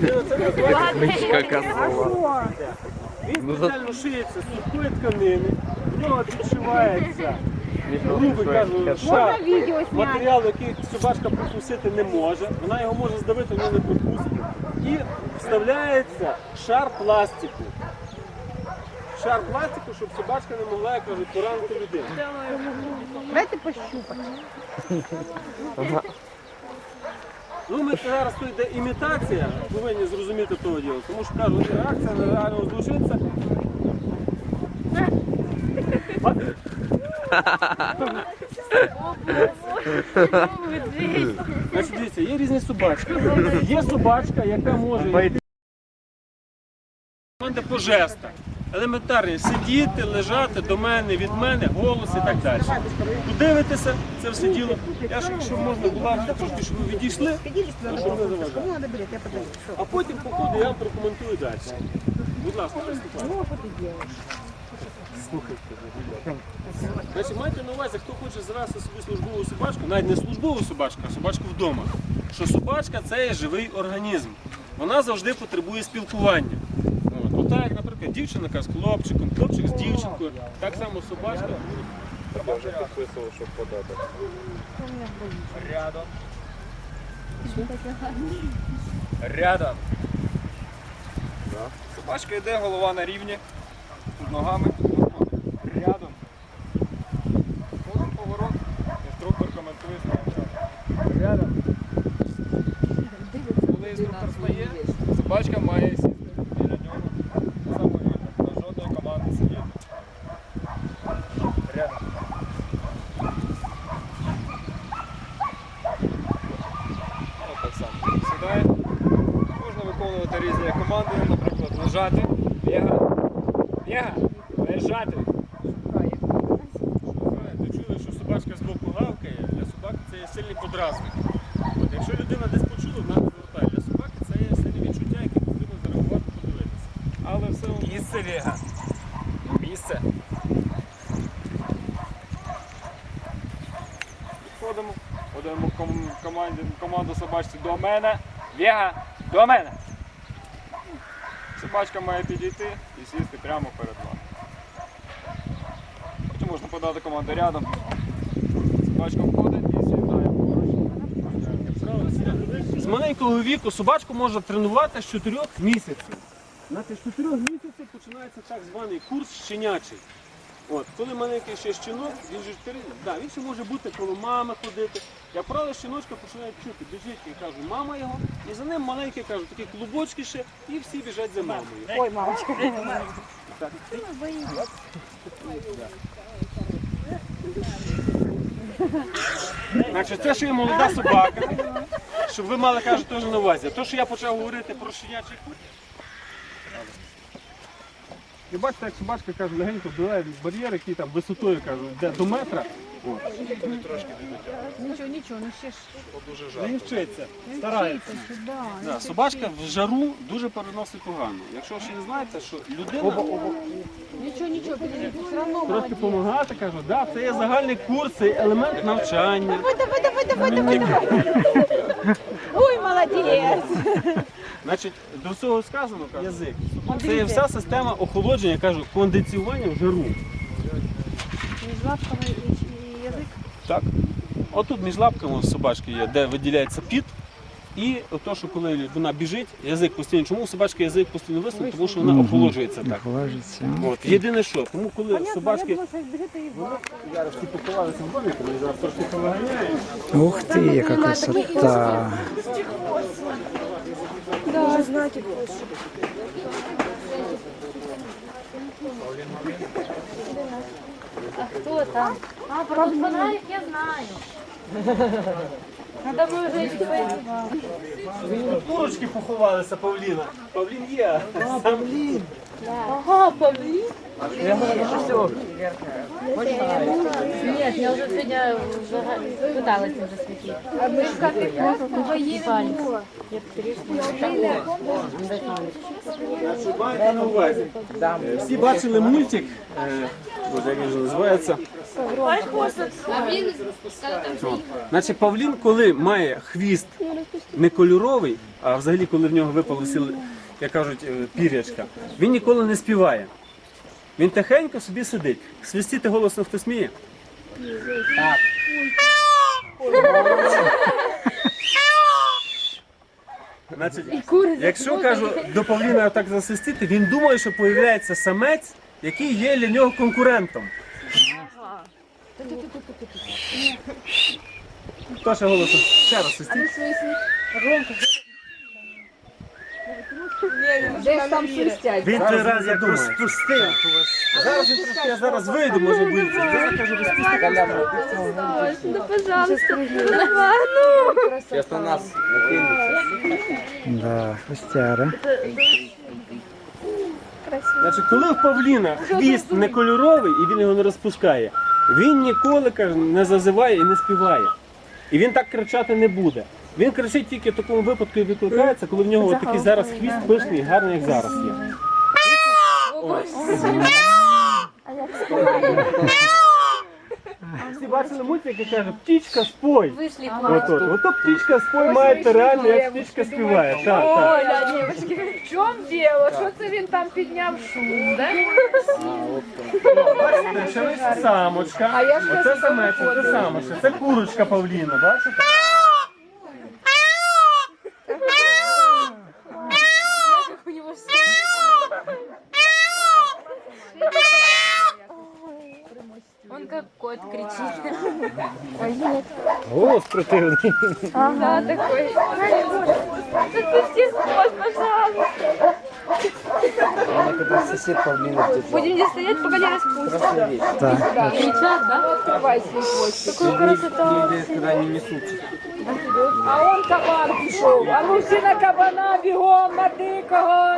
Кличка козла. Він спеціально шиється з сухої тканини, в нього кажу, шар матеріал, який собачка прокусити не може. Вона його може здавити, але не прокусить. І вставляється шар пластику. Шар пластику, щоб собачка не могла, як кажуть, поранити людину. Дайте пощупати. Ну, ми зараз тут йде імітація, повинні зрозуміти того діло. Тому що кажуть, реакція на реального злочинця. Значить, дивіться, є різні собачки. Є собачка, яка може йти команди по жестах. Елементарні сидіти, лежати до мене, від мене, голос і так далі. Подивитися це все діло. Я ж, якщо можна була трошки, щоб ви відійшли, то щоб не. А потім по ходу я прокоментую далі. Будь ласка, приступайте. Слухайте. Значить, майте на увазі, хто хоче завести собі службову собачку, навіть не службову собачку, а собачку вдома. Що собачка це є живий організм. Вона завжди потребує спілкування. От, от так, як, наприклад, дівчинка з хлопчиком, хлопчик з дівчинкою, так само собачка. Я вже підписував, щоб подати. Рядом. Рядом. Собачка йде, голова на рівні. Тут ногами. Рядом. Кожен поворот. Інструктор коментує. Рядом. Коли інструктор стає, собачка має сісти біля нього. Самовільно. На жодної команди сидіти. Рядом. От так само. Сідає. Виконувати різні команди, наприклад, лежати, бігати. Біга, лежати. Ви чули, що собачка з боку гавкає, для собаки це є сильний подразник. От, якщо людина десь почула, вона не звертає. Для собаки це є сильне відчуття, яке потрібно зареагувати, подивитися. Але все одно. Місце біга. Місце. Підходимо, подаємо ком- команді, команду собачці до мене. Біга, до мене. Собачка має підійти і сісти прямо перед вами. Потім можна подати команду рядом. Собачка входить і сідає поруч. З маленького віку собачку можна тренувати з 4 місяців. Знаєте, з 4 місяців починається так званий курс щенячий. От, коли маленький ще щенок, він же 4, да, він ще може бути коло мами ходити. Як правило, щіночка починає чути, біжить і каже, мама його, і за ним маленький кажуть, такі клубочки ще, і всі біжать за мамою. Ой, мамочка. Так. Значить, це що є молода собака, щоб ви мали кажуть теж на увазі. То, що я почав говорити про щенячий кут. І бачите, як собачка каже, легенько вбиває бар'єр, який там висотою кажу, йде до метра. Нічого, нічого, ну ще ж. Він вчиться, старається. Да. Да, собачка в жару дуже переносить погано. Якщо ще не знаєте, що людина Нічого, нічого, підійдіть, все одно трошки молодець. допомагати, кажу, да, це є загальний курс, це є елемент навчання. Давай, давай, давай, давай, давай. Ой, молодець. Значить, до всього сказано кажу, язик. Це є вся система охолодження, кажу, кондиціювання в жару. Між лапками і язик. Так. Отут між лапками у собачки є, де виділяється піт. І то, що коли вона біжить, язик постійно. Чому у собачки язик постійно висунутий? Тому що вона охолоджується так. От. Єдине що, тому коли собачки зараз всі поховалися в домі, коли зараз трошки повиганяють. Ух ти, яка красота. Да, прошу. А кто там? А, про фонарик я знаю. Надо мною вже йти. Курочки поховалися Павліна. Павлін є. Павлін. Ага, Павлин? Нет, я уже сегодня уже пыталась им засветить. А мы как Майте на увазі. Всі бачили мультик, е, як він називається, Значить, павлін, коли має хвіст не кольоровий, а взагалі, коли в нього випало всі, як кажуть, е, пірячка, він ніколи не співає. Він тихенько собі сидить. Свистіти голосно хто сміє? Так. Значить, якщо кажу до павліна так засвистіти, він думає, що появляється самець, який є для нього конкурентом. Ще голосом? Ще раз свистіть. Десь там свистять. Він той раз як розпустив. Зараз він трошки, я зараз вийду, може боїться. Я кажу, розпусти камеру. Ну, пожалуйста. Зараз на нас накинуться. Да, хвостяра. Значить, коли в павліна хвіст не кольоровий і він його не розпускає, він ніколи каже, не зазиває і не співає. І він так кричати не буде. Він кричить тільки в такому випадку і викликається, коли в нього такий зараз хвіст пишний, гарний, як зараз є. Всі бачили мультик, який каже, птічка спой. Вийшли От, от, ото птічка спой маєте реально, як птічка співає. Так, так. Оля, девочки, в чому діло? Що це він там підняв шум, да? Бачите, самочка, А я ж оце самець, це самочка, це курочка павліна, бачите? Он как кот кричит. Голос противний. Да, такой. Отпусти хвост, пожалуйста. Вона коли сусід павліна тут Будем здесь стоять, пока не распустят. красна річ. Так. Кричат, да? Открывай свій хвост. Такую красоту. Люди, коли не несуться. А он кабан пішов. А ну всі на кабана бігом, на дикого.